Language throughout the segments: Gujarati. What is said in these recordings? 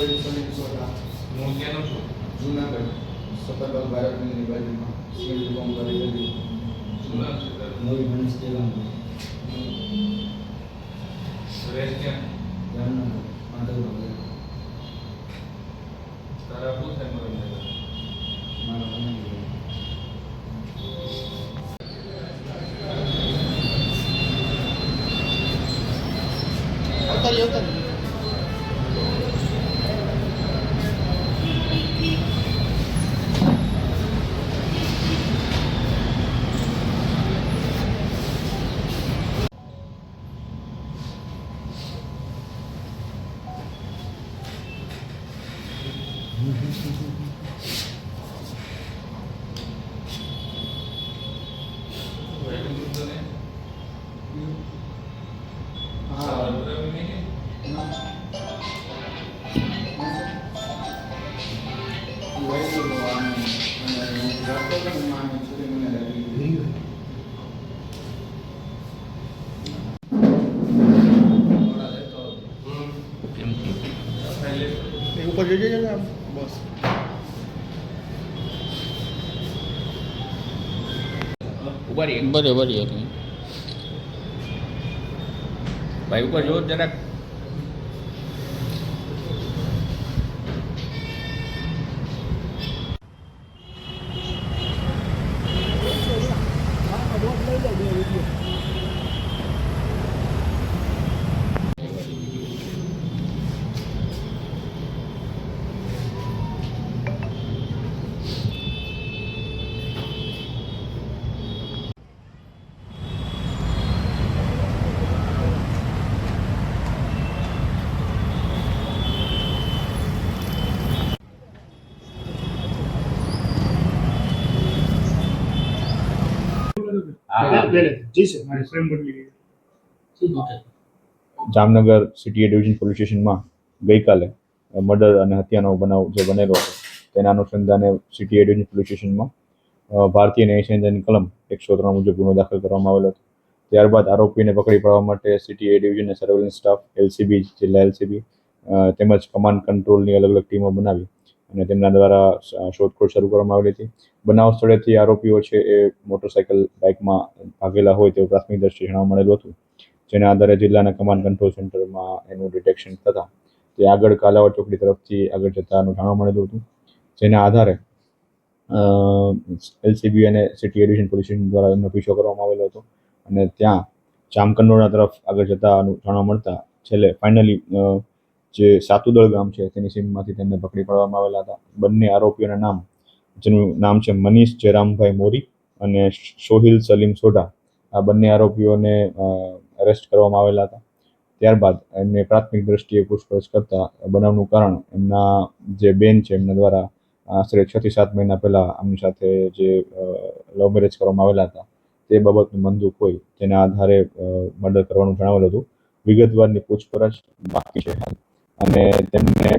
સલીમ સોઢા હું ત્યાંનો છું. જુનાગઢ સતરબાગ ભારતની બાજુમાં સિવિલ કોમ કરી ગલી શું નામ છે તારું. નવી ગણેશ દેવાંગ રેસ ક્યાં? જામનગર માધવનગર. તારા શું થાય મારા મેળા મારા અવતારી. ઉપર જોઈ જજો આમ. બસ. ઉભારી બરે બરે ભાઈ ઉપર જો જરાક. Thank sir Jamnagar city division police સ્ટેશનમાં ગઈકાલે મર્ડર અને હત્યાનો બનાવ જે બનેલો હતો તેના અનુસંધાને સિટી ડિવિઝન પોલીસ સ્ટેશનમાં ભારતીય ન્યાય સંહિતાની કલમ એકસો ત્રણ મુજબ ગુનો દાખલ કરવામાં આવેલો હતો. ત્યારબાદ આરોપીને પકડી પાડવા માટે સિટી એ ડિવિઝનના સર્વેલન્સ સ્ટાફ એલસીબી જિલ્લા એલસીબી તેમજ કમાન્ડ કંટ્રોલની અલગ અલગ ટીમો બનાવી અને તેમના દ્વારા શોધખોળ શરૂ કરવામાં આવેલી હતી. બનાવ સ્થળેથી આરોપીઓ છે એ મોટરસાયકલ બાઇકમાં ભાગેલા હોય તેવું પ્રાથમિક દ્રષ્ટિએ જાણવા મળેલું હતું, જેના આધારે જિલ્લાના કમાન્ડ કંટ્રોલ સેન્ટરમાં એનું ડિટેક્શન થતાં તે આગળ કાલાવડ ચોકડી તરફથી આગળ જતાનું જાણવા મળેલું હતું, જેના આધારે એલસીબી અને સિટી એડિશન પોલીસ દ્વારા એમનો પીછો કરવામાં આવેલો હતો અને ત્યાં જામકંડોળા તરફ આગળ જતાનું જાણવા મળતા છેલ્લે ફાઇનલી જે સાતુદળ ગામ છે, તેની સીમમાંથી તેમને પકડી પાડવામાં આવેલા હતા. બંને આરોપીઓના નામ, જેનું નામ છે મનીષ જયરામભાઈ મોરી અને સોહિલ સલીમ સોઢા, આ બંને આરોપીઓને અરેસ્ટ કરવામાં આવેલા હતા. ત્યારબાદ એમને પ્રાથમિક દ્રષ્ટિએ પૂછપરછ કરતા બનાવનું કારણ એમના જે બેન છે, એમના દ્વારા આશરે છ થી સાત મહિના પહેલા આમની સાથે જે લવ મેરેજ કરવામાં આવેલા હતા, તે બાબતનું મંદુક હોય, તેના આધારે મર્ડર કરવાનું જણાવેલું હતું. વિગતવારની પૂછપરછ બાકી છે. અને તેમને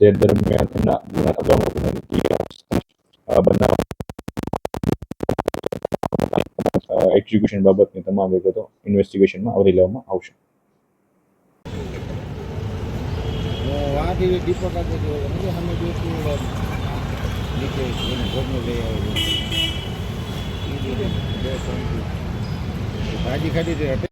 જે દરમિયાન એક્ઝિક્યુશન બાબતની તમામ વિગતો ઇન્વેસ્ટિગેશનમાં આવરી લેવામાં આવશે. દીપક આવ્યો ભાજી ખાધી